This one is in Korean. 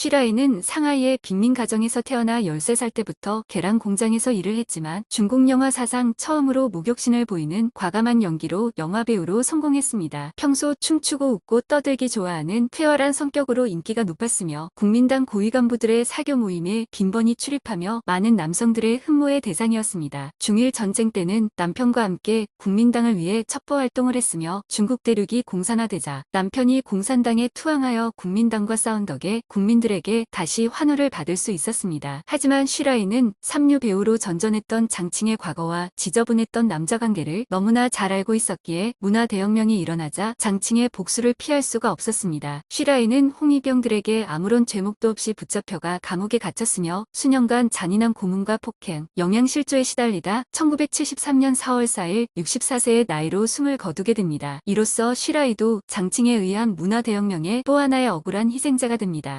쉬라이는 상하이의 빈민 가정에서 태어나 13살 때부터 계란 공장에서 일을 했지만 중국 영화 사상 처음으로 목욕신을 보이는 과감한 연기로 영화배우로 성공했습니다. 평소 춤추고 웃고 떠들기 좋아하는 쾌활한 성격으로 인기가 높았으며 국민당 고위 간부들의 사교 모임에 빈번히 출입하며 많은 남성들의 흠모의 대상이었습니다. 중일 전쟁 때는 남편과 함께 국민당을 위해 첩보 활동을 했으며 중국 대륙이 공산화되자 남편이 공산당에 투항하여 국민당과 싸운 덕에 국민들 에게 다시 환호를 받을 수 있었습니다. 하지만 쉬라이는 삼류 배우로 전전했던 장칭의 과거와 지저분했던 남자 관계를 너무나 잘 알고 있었기에 문화 대혁명이 일어나자 장칭의 복수를 피할 수가 없었습니다. 쉬라이는 홍위병들에게 아무런 죄목도 없이 붙잡혀가 감옥에 갇혔으며 수년간 잔인한 고문과 폭행, 영양실조에 시달리다 1973년 4월 4일 64세의 나이로 숨을 거두게 됩니다. 이로써 쉬라이도 장칭에 의한 문화 대혁명의 또 하나의 억울한 희생자가 됩니다.